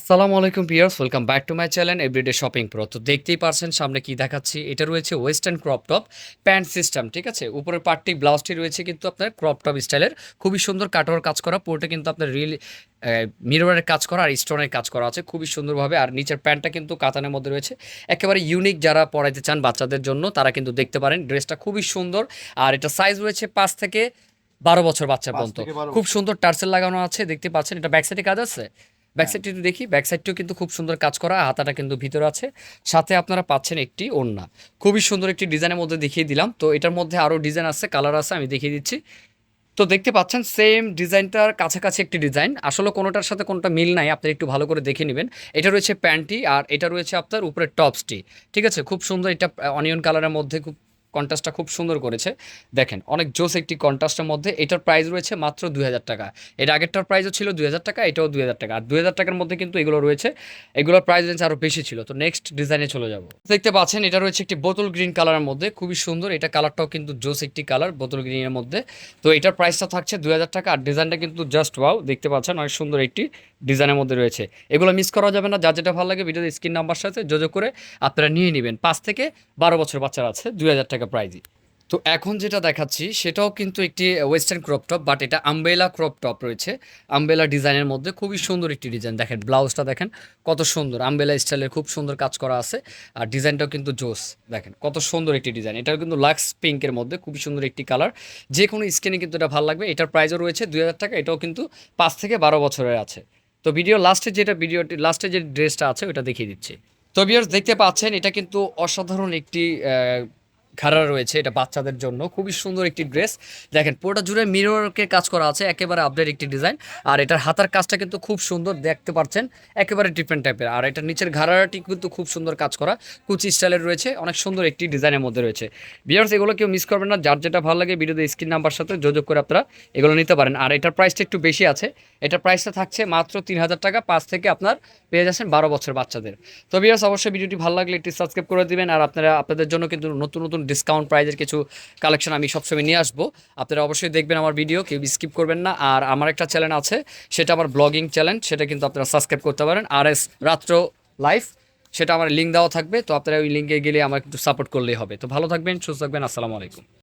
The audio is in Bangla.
আসসালামু আলাইকুম peers welcome back to my channel everyday shopping pro. তো দেখতেই পারছেন সামনে কি দেখাচ্ছি? এটা রয়েছে western crop top pant system ঠিক আছে? উপরের পার্টটি ব্লাউজটি রয়েছে কিন্তু আপনার ক্রপ টপ স্টাইলের। খুবই সুন্দর কাটোয়ার কাজ করা পুরোটা কিন্তু আপনার রিল মিররের কাজ করা আর স্টোনের কাজ করা আছে খুবই সুন্দরভাবে। আর নিচের প্যান্টটা কিন্তু কাতানের মধ্যে রয়েছে। একেবারে ইউনিক যারা পরাইতে চান বাচ্চাদের জন্য তারা কিন্তু দেখতে পারেন ড্রেসটা খুবই সুন্দর। আর এটা সাইজ রয়েছে পাঁচ থেকে বারো বছর বাচ্চা পর্যন্ত। খুব সুন্দর টার্সেল লাগানো আছে দেখতে পাচ্ছেন। এটা ব্যাক সাইডে কাজ আছে? ব্যাক সাইডটি একটু দেখি। ব্যাক সাইডটিও কিন্তু খুব সুন্দর কাজ করা, হাতাটা কিন্তু ভিতরে আছে। সাথে আপনারা পাচ্ছেন একটি ওড়না। খুবই সুন্দর একটি ডিজাইনের মধ্যে দেখিয়ে দিলাম। তো এটার মধ্যে আরও ডিজাইন আছে, কালার আছে, আমি দেখিয়ে দিচ্ছি। তো দেখতে পাচ্ছেন সেম ডিজাইনটার কাছাকাছি একটি ডিজাইন। আসলে কোনোটার সাথে কোনোটা মিল নাই আপনি একটু ভালো করে দেখে নেবেন। এটা রয়েছে প্যান্টটি আর এটা রয়েছে আপনার উপরে টপসটি। ঠিক আছে? খুব সুন্দর এটা অনিয়ন কালারের মধ্যে খুব কন্ট্রাস্টটা খুব সুন্দর করেছে। দেখেন, অনেক জোস একটি কন্ট্রাস্টের মধ্যে এটার প্রাইস রয়েছে মাত্র দুই হাজার টাকা। এর আগেরটার প্রাইসও ছিল দুই হাজার টাকা, এটাও দুই হাজার টাকা। আর দুই হাজার টাকার মধ্যে কিন্তু এগুলো রয়েছে, এগুলোর প্রাইস রেঞ্জ আরও বেশি ছিল। তো নেক্সট ডিজাইনে চলে যাব। দেখতে পাচ্ছেন, এটা রয়েছে একটি বোতল গ্রিন কালারের মধ্যে, খুবই সুন্দর। এটা কালারটাও কিন্তু জোস একটি কালার বোতল গ্রিনের মধ্যে। তো এটার প্রাইসটা থাকছে দুই হাজার টাকা। আর ডিজাইনটা কিন্তু জাস্ট ওয়াও দেখতে পাচ্ছেন, অনেক সুন্দর একটি ডিজাইনের মধ্যে রয়েছে। এগুলো মিস করা যাবে না, যার যেটা ভালো লাগে ভিডিওতে স্ক্রিন নাম্বার সাথে যোগাযোগ করে আপনারা নিয়ে নেবেন। পাঁচ থেকে বারো বছর বাচ্চারা আছে, দুই হাজার টাকা প্রাইজই। তো এখন যেটা দেখাচ্ছি, সেটাও কিন্তু একটি ওয়েস্টার্ন ক্রপ টপ বাট এটা আম্বেলা ক্রপ টপ রয়েছে। আম্বেলা ডিজাইনের মধ্যে খুবই সুন্দর একটি ডিজাইন দেখেন ব্লাউজটা দেখেন, কত সুন্দর। আম্বেলা স্টাইলের খুব সুন্দর কাজ করা আছে, আর ডিজাইনটাও কিন্তু জোস। দেখেন, কত সুন্দর একটি ডিজাইন এটাও কিন্তু লাক্স পিঙ্কের মধ্যে, খুবই সুন্দর একটি কালার যে কোনো স্কিনে কিন্তু এটা ভালো লাগবে। এটার প্রাইসও রয়েছে দুই হাজার টাকা, এটাও কিন্তু পাঁচ থেকে বারো বছরের আছে। তো ভিডিও লাস্টে যেটা ভিডিওটি লাস্টে যে ড্রেসটা আছে ওটা দেখিয়ে দিচ্ছি। তো বিয়ার্স দেখতে পাচ্ছেন, এটা কিন্তু অসাধারণ একটি ঘাড়া রয়েছে এটা বাচ্চাদের জন্য। খুবই সুন্দর একটি ড্রেস। দেখেন, পুরোটা জুড়ে মিররকে কাজ করা আছে, একেবারে আপডেট একটি ডিজাইন আর এটার হাতার কাজটা কিন্তু খুব সুন্দর, দেখতে পাচ্ছেন, একেবারে ডিফারেন্ট টাইপের আর এটার নিচের ঘাড়াটি কিন্তু খুব সুন্দর কাজ করা, কুচি স্টাইলের রয়েছে, অনেক সুন্দর একটি ডিজাইনের মধ্যে রয়েছে। বিয়ার্স এগুলো কেউ মিস করবেন না, যার যেটা ভালো লাগে ভিডিওতে স্ক্রিন নাম্বার সাথে যোগাযোগ করে আপনারা এগুলো নিতে পারেন। আর এটার প্রাইসটা একটু বেশি আছে, এটার প্রাইসটা থাকছে মাত্র তিন হাজার টাকা, পাঁচ থেকে আপনার পেয়ে যাচ্ছেন বারো বছর বাচ্চাদের। তো বিয়ার্স অবশ্যই ভিডিওটি ভালো লাগলে একটি সাবস্ক্রাইব করে দিবেন, আর আপনারা, আপনাদের জন্য কিন্তু নতুন নতুন ডিসকাউন্ট প্রাইজের কিছু কালেকশন আমি সবসময় নিয়ে আসব। আপনারা অবশ্যই দেখবেন আমার ভিডিও কেউ স্কিপ করবেন না। আর আমার একটা চ্যানেল আছে, সেটা আমার ব্লগিং চ্যানেল সেটা কিন্তু আপনারা সাবস্ক্রাইব করতে পারেন। আর এস রাত্র লাইফ সেটা আমার লিঙ্ক দেওয়া থাকবে। তো আপনারা ওই লিঙ্কে গেলে আমার একটু সাপোর্ট করলেই হবে। তো ভালো থাকবেন, সুস্থ থাকবেন, আসসালামু আলাইকুম।